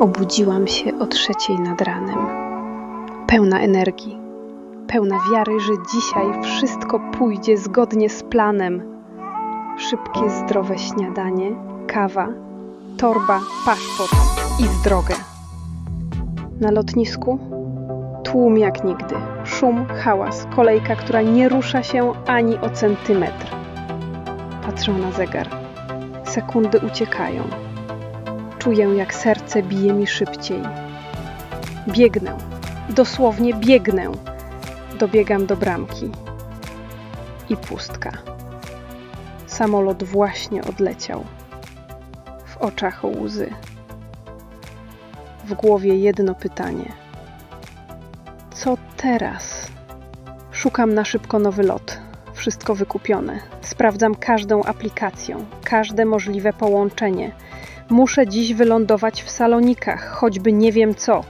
Obudziłam się o trzeciej nad ranem. Pełna energii, pełna wiary, że dzisiaj wszystko pójdzie zgodnie z planem. Szybkie, zdrowe śniadanie, kawa, torba, paszport i w drogę. Na lotnisku tłum jak nigdy. Szum, hałas, kolejka, która nie rusza się ani o centymetr. Patrzę na zegar. Sekundy uciekają. Czuję, jak serce bije mi szybciej. Biegnę, dosłownie biegnę. Dobiegam do bramki. I pustka. Samolot właśnie odleciał. W oczach łzy. W głowie jedno pytanie. Co teraz? Szukam na szybko nowy lot. Wszystko wykupione. Sprawdzam każdą aplikację, każde możliwe połączenie. Muszę dziś wylądować w salonikach, choćby nie wiem co.